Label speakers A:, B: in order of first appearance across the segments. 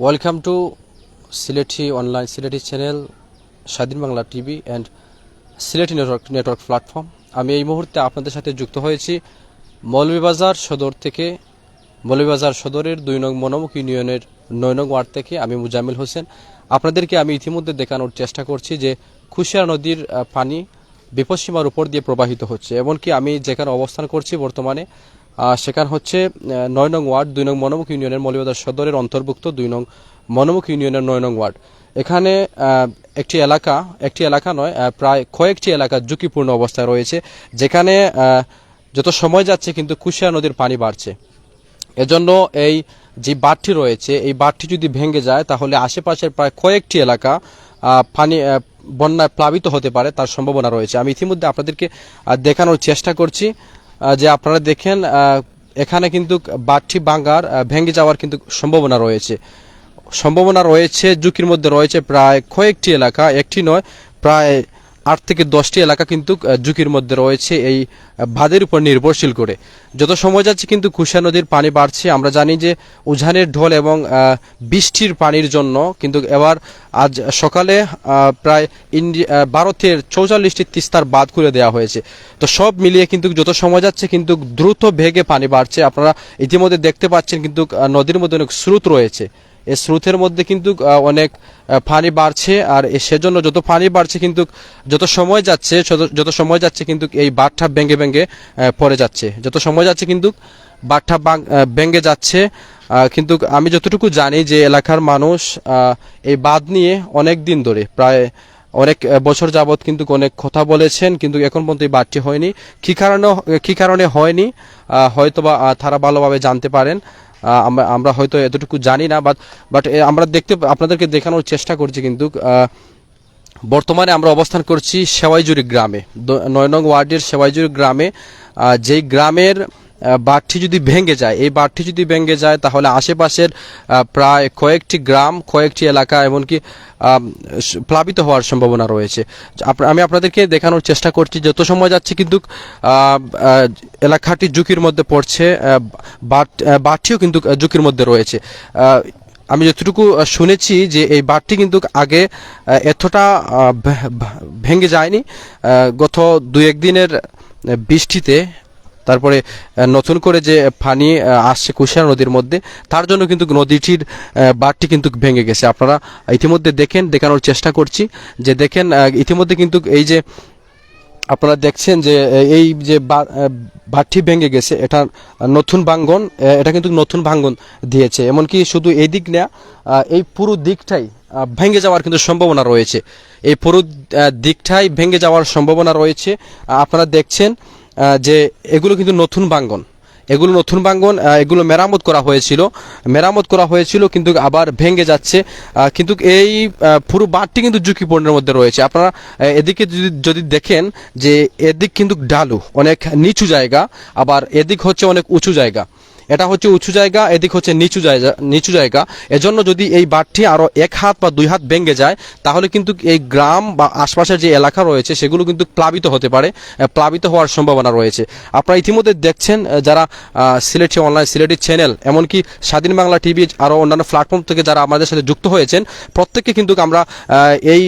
A: Welcome to Sylheti online, Sylheti channel, Swadhin Bangla TV and Sylheti network network platform. আমি এই মুহূর্তে আপনাদের সাথে যুক্ত হয়েছি মৌলভীবাজার সদর থেকে। মৌলভীবাজার সদরের দুই নং মনোমুখ ইউনিয়নের নয় নং ওয়ার্ড থেকে আমি মুজামিল হোসেন। আপনাদেরকে আমি ইতিমধ্যে দেখানোর চেষ্টা করছি যে খুশিয়া নদীর পানি বিপদসীমার উপর দিয়ে প্রবাহিত হচ্ছে। এমনকি আমি যেখানে অবস্থান করছি বর্তমানে সেখানে হচ্ছে নয় নং ওয়ার্ড, দুই নং মনোমুখ ইউনিয়নের মৌলভীবাজার সদরের অন্তর্ভুক্ত দুই নং মনোমুখ ইউনিয়নের নয় নং ওয়ার্ড। এখানে একটি এলাকা একটি এলাকা নয় প্রায় কয়েকটি এলাকা ঝুঁকিপূর্ণ অবস্থায় রয়েছে, যেখানে যত সময় যাচ্ছে কিন্তু কুশিয়া নদীর পানি বাড়ছে। এজন্য এই যে বাঁধটি রয়েছে, এই বাঁধটি যদি ভেঙে যায়, তাহলে আশেপাশের প্রায় কয়েকটি এলাকা পানি বন্যায় প্লাবিত হতে পারে, তার সম্ভাবনা রয়েছে। আমি ইতিমধ্যে আপনাদেরকে দেখানোর চেষ্টা করছি। যে আপনারা দেখেন এখানে কিন্তু বাটি বাঙ্গার ভেঙে যাওয়ার কিন্তু সম্ভাবনা রয়েছে। সম্ভাবনা রয়েছে, ঝুঁকির মধ্যে রয়েছে প্রায় কয়েকটি এলাকা, একটি নয়, প্রায় আট থেকে দশটি এলাকা কিন্তু ঝুঁকির মধ্যে রয়েছে এই বাঁধের উপর নির্ভরশীল করে। যত সময় যাচ্ছে কিন্তু কুশা নদীর পানি বাড়ছে। আমরা জানি যে উজানের ঢোল এবং বৃষ্টির পানির জন্য কিন্তু এবার আজ সকালে প্রায় ইন্ডি আহ, ভারতের চৌচল্লিশটি তিস্তার বাঁধ খুলে দেওয়া হয়েছে। তো সব মিলিয়ে কিন্তু যত সময় যাচ্ছে কিন্তু দ্রুত ভেগে পানি বাড়ছে। আপনারা ইতিমধ্যে দেখতে পাচ্ছেন কিন্তু নদীর মধ্যে অনেক স্রোত রয়েছে। এই স্রোতের মধ্যে কিন্তু অনেক পানি বাড়ছে আর সেজন্য যত পানি বাড়ছে কিন্তু, যত সময় যাচ্ছে, যত- সময় যাচ্ছে কিন্তু এই বাঁধটা ভেঙে ভেঙে পড়ে যাচ্ছে। যত সময় যাচ্ছে কিন্তু বাঁধটা ভেঙে যাচ্ছে। কিন্তু আমি যতটুকু জানি যে এলাকার মানুষ এই বাঁধ নিয়ে অনেক দিন ধরে, প্রায় অনেক বছর যাবত কিন্তু অনেক কথা বলেছেন, কিন্তু এখন পর্যন্ত এই বাদটি হয়নি। কি কারণে কি কারণে হয়নি? হয়তোবা তারা ভালোভাবে জানতে পারেন। আমরা হয়তো এতটুকু জানি না বাট বাট আমরা দেখতে আপনাদেরকে দেখানোর চেষ্টা করছি কিন্তু বর্তমানে আমরা অবস্থান করছি সেওয়াইজুরি গ্রামে। নয় নং ওয়ার্ডের সেওয়াইজুরি গ্রামে যেই গ্রামের বাঁধটি যদি ভেঙে যায়, এই বাঁধটি যদি ভেঙে যায়, তাহলে আশেপাশের প্রায় কয়েকটি গ্রাম, কয়েকটি এলাকা, এমনকি প্লাবিত হওয়ার সম্ভাবনা রয়েছে। আমি আপনাদেরকে দেখানোর চেষ্টা করছি, যত সময় যাচ্ছে কিন্তু এলাকাটি ঝুঁকির মধ্যে পড়ছে বাঁধটিও কিন্তু ঝুঁকির মধ্যে রয়েছে। আমি যতটুকু শুনেছি যে এই বাঁধটি কিন্তু আগে এতটা ভেঙে যায়নি। গত দু একদিনের বৃষ্টিতে তারপরে নতুন করে যে পানি আসছে কুশিয়ারা নদীর মধ্যে, তার জন্য কিন্তু নদীটির বাঁধটি কিন্তু ভেঙে গেছে। আপনারা ইতিমধ্যে দেখেন, দেখানোর চেষ্টা করছি যে দেখেন ইতিমধ্যে কিন্তু এই যে, আপনারা দেখছেন যে এই যে বা- বাঁধটি ভেঙে গেছে, এটা নতুন ভাঙ্গন এটা কিন্তু নতুন ভাঙ্গন দিয়েছে। এমনকি শুধু এই দিক না এই পুরো দিকটাই ভেঙে যাওয়ার কিন্তু সম্ভাবনা রয়েছে। এই পুরো দিকটাই ভেঙে যাওয়ার সম্ভাবনা রয়েছে। আপনারা দেখছেন যে এগুলো কিন্তু নতুন বাঙ্গন। এগুলো নতুন বাঙ্গন এগুলো মেরামত করা হয়েছিল। মেরামত করা হয়েছিল কিন্তু আবার ভেঙে যাচ্ছে। কিন্তু এই পুরো বাঁধটি কিন্তু ঝুঁকিপূর্ণের মধ্যে রয়েছে। আপনারা এদিকে যদি যদি দেখেন যে এদিক কিন্তু ডালু, অনেক নিচু জায়গা, আবার এদিক হচ্ছে অনেক উঁচু জায়গা। এটা হচ্ছে উঁচু জায়গা, এদিক হচ্ছে নিচু জায়গা নিচু জায়গা। এজন্য যদি এই বাঁধটি আরও এক হাত বা দুই হাত ভেঙে যায়, তাহলে কিন্তু এই গ্রাম বা আশপাশের যে এলাকা রয়েছে, সেগুলো কিন্তু প্লাবিত হতে পারে প্লাবিত হওয়ার সম্ভাবনা রয়েছে। আপনারা ইতিমধ্যে দেখছেন যারা সিলেটি অনলাইন, সিলেটি চ্যানেল, এমনকি স্বাধীন বাংলা টিভি আরও অন্যান্য প্ল্যাটফর্ম থেকে যারা আমাদের সাথে যুক্ত হয়েছেন, প্রত্যেককে কিন্তু আমরা এই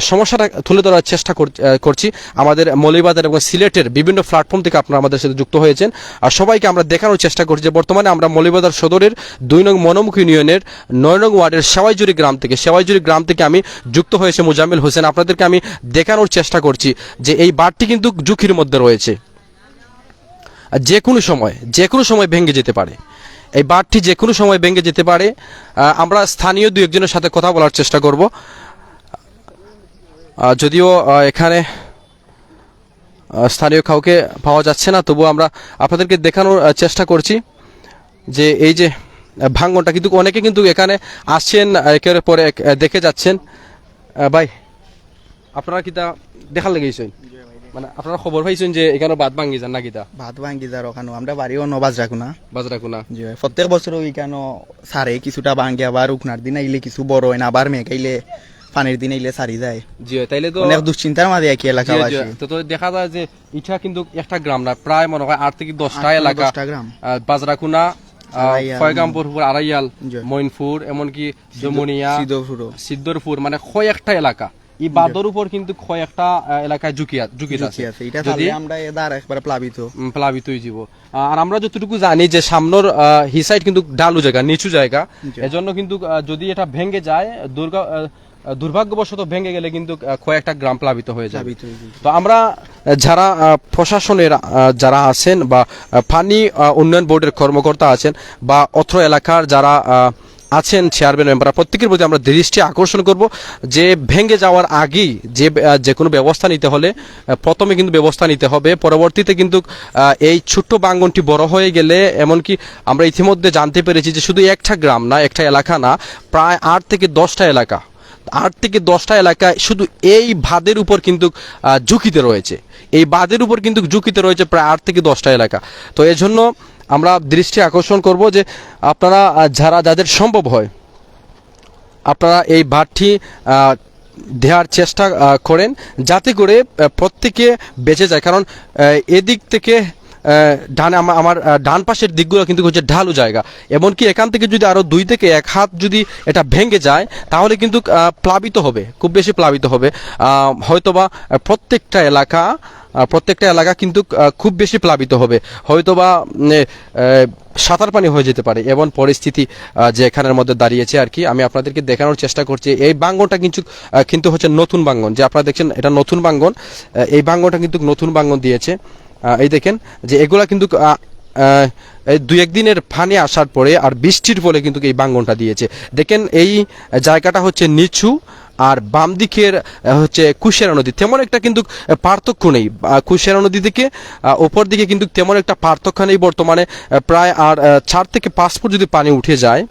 A: সমস্যাটা তুলে ধরার চেষ্টা কর- করছি। আমাদের মৌলিবাজার এবং সিলেটের বিভিন্ন প্ল্যাটফর্ম থেকে আপনারা আমাদের সাথে যুক্ত হয়েছেন। আর সবাইকে আমরা দেখানোর চেষ্টা করছি যে বর্তমানে আমরা মৌলিবাজার সদরের দুই নং মনোমুখ ইউনিয়নের নয় নং ওয়ার্ডের সেওয়াইজুরি গ্রাম থেকে, সেওয়াইজুরি গ্রাম থেকে আমি যুক্ত হয়েছে মুজামিল হোসেন। আপনাদেরকে আমি দেখানোর চেষ্টা করছি যে এই বাঁধটি কিন্তু ঝুঁকির মধ্যে রয়েছে। যে কোনো সময়, যে কোনো সময় ভেঙে যেতে পারে। এই বাঁধটি যে কোনো সময় ভেঙে যেতে পারে। আমরা স্থানীয় দু একজনের সাথে কথা বলার চেষ্টা করব। যদিও এখানে স্থানীয় কাউকে পাওয়া যাচ্ছে না তবুও আমরা আপনাদেরকে দেখানোর চেষ্টা করছি যে এই যে ভাঙ্গনটা কিন্তু অনেকে কিন্তু এখানে আসছেন একের পরে এক, দেখে যাচ্ছেন। ভাই আপনারা কিতা দেখার লেগেছেন মানে আপনারা খবর পাইছেন যে এখানে বাদ ভাঙ্গি যান না কিতা
B: ভাত ভাঙ্গি যার ওখানে আমরা বাড়িও নবাজ রাখো না।
A: বাজরা কোনা
B: যে প্রত্যেক বছর ওইখানে সারে কিছুটা ভাঙ্গি আবার উকনার দিন আইলে কিছু বড় হয় না আবার মেঘাইলে পানির দিন আইলে সারি যায়।
A: জি তাইলে তো
B: অনেক দুশ্চিন্তার মাঝে একই
A: জি,
B: এলাকাবাসী
A: তো তো দেখা যায় যে এটা কিন্তু একটা গ্রাম না প্রায় মনে হয় আট থেকে দশটা এলাকা। বাজরাকুনা
B: আড়াইয়াল,
A: আড়াইয়াল। মইনপুর এমনকি সিদ্ধরপুর মানে কয়েকটা এলাকা। এই বাদর উপর কিন্তু কয়েকটা আহ, এলাকায় ঝুঁকি আ- ঝুঁকি
B: ঝুঁকি
A: আছে।
B: এটা
A: যদি
B: আমরা এদার একবারে প্লাবিত।
A: উম, প্লাবিতই জীব আর আমরা যতটুকু জানি যে সামনের হি সাইড কিন্তু ডালু জায়গা নিচু জায়গা। এজন্য কিন্তু যদি এটা ভেঙে যায় দুর্গা দুর্ভাগ্যবশত ভেঙে গেলে কিন্তু কয়েকটা গ্রাম প্লাবিত হয়ে যাবে। তো আমরা যারা প্রশাসনের যারা আছেন বা পানি উন্নয়ন বোর্ডের কর্মকর্তা আছেন বা অত্র এলাকার যারা আছেন চেয়ারম্যান মেম্বার প্রত্যেকের প্রতি আমরা দৃষ্টি আকর্ষণ করব যে ভেঙে যাওয়ার আগেই যে যে কোনো ব্যবস্থা নিতে হলে প্রথমে কিন্তু ব্যবস্থা নিতে হবে পরবর্তীতে কিন্তু এই ছোট্ট বাঙ্গনটি বড় হয়ে গেলে এমনকি আমরা ইতিমধ্যে জানতে পেরেছি যে শুধু একটা গ্রাম না একটা এলাকা না প্রায় আট থেকে দশটা এলাকা আট থেকে দশটা এলাকায় শুধু এই ভাদের উপর কিন্তু ঝুঁকিতে রয়েছে। এই বাঁধের উপর কিন্তু ঝুঁকিতে রয়েছে প্রায় আট থেকে দশটা এলাকা। তো এই জন্য আমরা দৃষ্টি আকর্ষণ করব যে আপনারা যারা, যাদের সম্ভব হয়, আপনারা এই বাঁধটি দেওয়ার চেষ্টা করেন। যাতে করে প্রত্যেকে বেঁচে যায়। কারণ এদিক থেকে ডানে আমার ডান পাশের দিকগুলো কিন্তু হচ্ছে ঢালু জায়গা। এমনকি এখান থেকে যদি আরও দুই থেকে এক হাত যদি এটা ভেঙে যায়, তাহলে কিন্তু প্লাবিত হবে, খুব বেশি প্লাবিত হবে। হয়তোবা প্রত্যেকটা এলাকা প্রত্যেকটা এলাকা কিন্তু খুব বেশি প্লাবিত হবে। হয়তোবা সাঁতার পানি হয়ে যেতে পারে, এমন পরিস্থিতি যে এখানের মধ্যে দাঁড়িয়েছে আর কি। আমি আপনাদেরকে দেখানোর চেষ্টা করছি, এই বাঙ্গনটা কিন্তু কিন্তু হচ্ছে নতুন বাঙ্গন। যে আপনারা দেখছেন, এটা নতুন বাঙ্গন এই বাঙ্গনটা কিন্তু নতুন বাঙ্গন দিয়েছে। এই দেখেন যে এগুলা কিন্তু দুই একদিনের ফানি আসার পরে আর বৃষ্টির ফলে কিন্তু এই বাঙ্গনটা দিয়েছে। দেখেন এই জায়গাটা হচ্ছে নিচু আর বাম দিকের হচ্ছে কুশিয়ারা নদী। তেমন একটা কিন্তু পার্থক্য নেই। আহ, কুশিয়ারা নদী থেকে ওপর দিকে কিন্তু তেমন একটা পার্থক্য নেই বর্তমানে। প্রায় আর চার থেকে পাঁচ ফুট যদি পানি উঠে যায়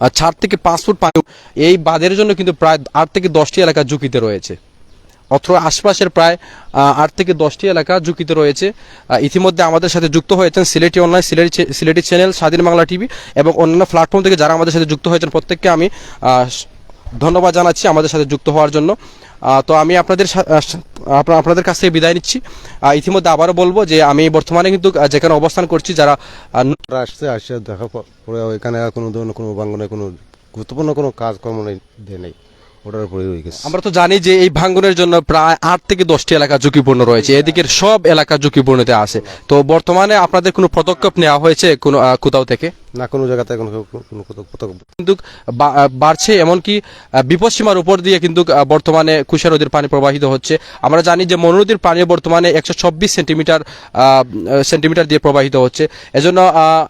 A: আর চার থেকে পাঁচ ফুট পানি এই বাঁধের জন্য কিন্তু প্রায় আট থেকে দশটি এলাকা ঝুঁকিতে রয়েছে। অত্র আশপাশের প্রায় আট থেকে দশটি এলাকা ঝুঁকিতে রয়েছে। ইতিমধ্যে আমাদের সাথে যুক্ত হয়েছেন Sylheti online, Sylheti Sylheti channel, Swadhin Bangla TV এবং অন্যান্য প্ল্যাটফর্ম থেকে যারা আমাদের সাথে যুক্ত হয়েছেন প্রত্যেককে আমি ধন্যবাদ জানাচ্ছি আমাদের সাথে যুক্ত হওয়ার জন্য। তো আমি আপনাদের আপনাদের কাছ থেকে বিদায় নিচ্ছি। ইতিমধ্যে আবারও বলব যে আমি বর্তমানে কিন্তু যেখানে অবস্থান করছি, যারা
C: আসছে আসছে, দেখা পরে এখানে কোনো ধরনের কোনো বাঙ্গনে কোনো গুরুত্বপূর্ণ কোনো কাজকর্ম নেই নেই।
A: আমরা তো জানি যে এই ভাঙ্গনের জন্য প্রায় আট থেকে দশটি এলাকা ঝুঁকিপূর্ণ রয়েছে। এদিকের সব এলাকা ঝুঁকিপূর্ণতে আছে। তো বর্তমানে আপনাদের কোনো পদক্ষেপ নেওয়া হয়েছে কোনো কোথাও থেকে?
C: না কোনো জায়গাতে কোনো কোনো-
A: কিন্তু বাড়ছে এমনকি বিপদসীমার উপর দিয়ে কিন্তু বর্তমানে কুশা নদীর পানি প্রবাহিত হচ্ছে। আমরা জানি যে মনু নদীর পানি বর্তমানে একশো চব্বিশ সেন্টিমিটার সেন্টিমিটার দিয়ে প্রবাহিত হচ্ছে। এজন্য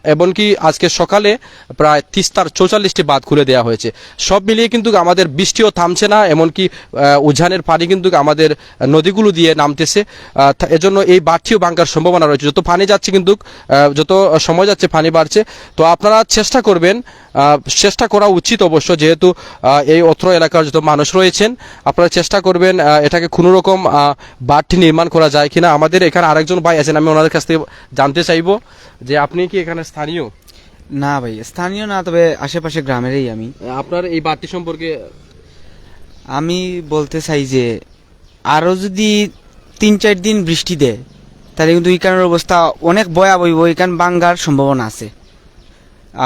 A: এমনকি আজকে সকালে প্রায় তিস্তার চৌচল্লিশটি বাঁধ খুলে দেওয়া হয়েছে। সব মিলিয়ে কিন্তু আমাদের বৃষ্টিও থামছে না, এমনকি উজানের পানি কিন্তু আমাদের নদীগুলো দিয়ে নামতেছে। এজন্য এই বাড়তিও বাঙ্কার সম্ভাবনা রয়েছে। যত পানি যাচ্ছে কিন্তু যত সময় যাচ্ছে পানি বাড়ছে, তো আপনারা চেষ্টা করবেন চেষ্টা করা উচিত অবশ্য যেহেতু এই অত্র এলাকার যত মানুষ রয়েছেন আপনারা চেষ্টা করবেন এটাকে কোনো রকম বাঁধটি নির্মাণ করা যায় কিনা। আমাদের এখানে আরেকজন ভাই আছেন আমি ওনাদের কাছ থেকে জানতে চাইব যে আপনি কি এখানে স্থানীয়?
D: না ভাই স্থানীয় না তবে আশেপাশে গ্রামেরই আমি।
A: আপনার এই বাড়তি সম্পর্কে?
D: আমি বলতে চাই যে আরও যদি তিন চার দিন বৃষ্টি দেয় তাহলে কিন্তু ইকানের অবস্থা অনেক ভয়াবহ ইকান বাঙ্গার সম্ভাবনা আছে।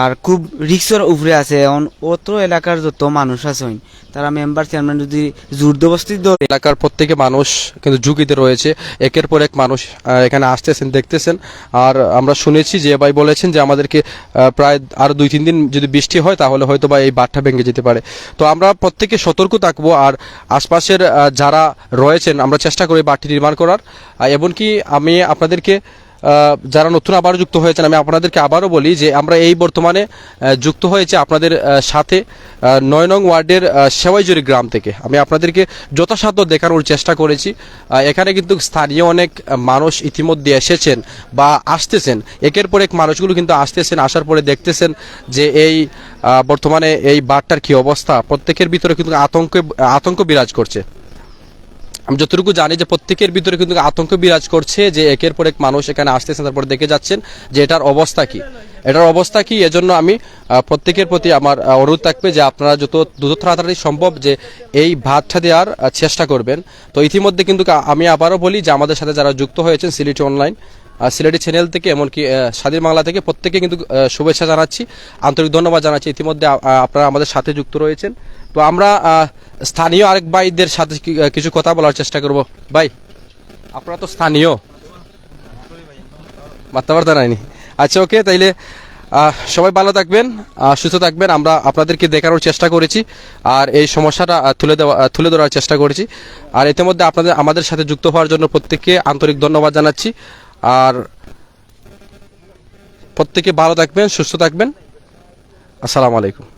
D: আর খুব রিক্সের উপরে আছে। এখন অত এলাকার যত মানুষ আছে, তারা মেম্বার চেয়ারম্যান যদি জোর দবস্তি
A: এলাকার প্রত্যেকে মানুষ কিন্তু ঝুঁকিতে রয়েছে। একের পর এক মানুষ এখানে আসতেছেন, দেখতেছেন। আর আমরা শুনেছি যে ভাই বলেছেন যে আমাদেরকে প্রায় আরও দুই তিন দিন যদি বৃষ্টি হয়, তাহলে হয়তো বা এই বাঁধটা ভেঙে যেতে পারে। তো আমরা প্রত্যেকে সতর্ক থাকব আর আশপাশের যারা রয়েছেন, আমরা চেষ্টা করি বাঁধটি নির্মাণ করার। এমনকি আমি আপনাদেরকে যারা নতুন আবারও যুক্ত হয়েছেন, আমি আপনাদেরকে আবারও বলি যে আমরা এই বর্তমানে যুক্ত হয়েছে আপনাদের সাথে নয় নং ওয়ার্ডের সেওয়াইজুরি গ্রাম থেকে। আমি আপনাদেরকে যথাসাধ্য দেখানোর চেষ্টা করেছি। এখানে কিন্তু স্থানীয় অনেক মানুষ ইতিমধ্যে এসেছেন বা আসতেছেন। একের পর এক মানুষগুলো কিন্তু আসতেছেন, আসার পরে দেখতেছেন যে এই বর্তমানে এই বারটার কি অবস্থা। প্রত্যেকের ভিতরে কিন্তু আতঙ্ক আতঙ্ক বিরাজ করছে। আমি যতটুকু জানি যে প্রত্যেকের ভিতরে কিন্তু আতঙ্ক বিরাজ করছে যে একের পর এক মানুষ এখানে আসতেছেন তারপরে দেখে যাচ্ছেন যে এটার অবস্থা কি। এটার অবস্থা কি? এজন্য আমি প্রত্যেকের প্রতি আমার অনুরোধ থাকবে যে আপনারা যত দ্রুত তাড়াতাড়ি সম্ভব যে এই ভাতটা দেওয়ার চেষ্টা করবেন। তো ইতিমধ্যে কিন্তু আমি আবারও বলি যে আমাদের সাথে যারা যুক্ত হয়েছেন, সিলেটি অনলাইন সিলেটি চ্যানেল থেকে, এমনকি স্বাধীন বাংলা থেকে প্রত্যেকে কিন্তু শুভেচ্ছা জানাচ্ছি, আন্তরিক ধন্যবাদ জানাচ্ছি। ইতিমধ্যে আপনারা আমাদের সাথে যুক্ত রয়েছেন। তো আমরা স্থানীয় আরেক ভাইদের সাথে কিছু কথা বলার চেষ্টা করব। ভাই, আপনারা তো স্থানীয়। মাত্রাবার্তা নাইনি আচ্ছা ওকে, তাইলে সবাই ভালো থাকবেন সুস্থ থাকবেন। আমরা আপনাদেরকে দেখানোর চেষ্টা করেছি, আর এই সমস্যাটা তুলে দেওয়া তুলে ধরার চেষ্টা করেছি। আর ইতিমধ্যে আপনাদের, আমাদের সাথে যুক্ত হওয়ার জন্য প্রত্যেককে আন্তরিক ধন্যবাদ জানাচ্ছি। আর প্রত্যেকে ভালো থাকবেন সুস্থ থাকবেন। আসসালামু আলাইকুম।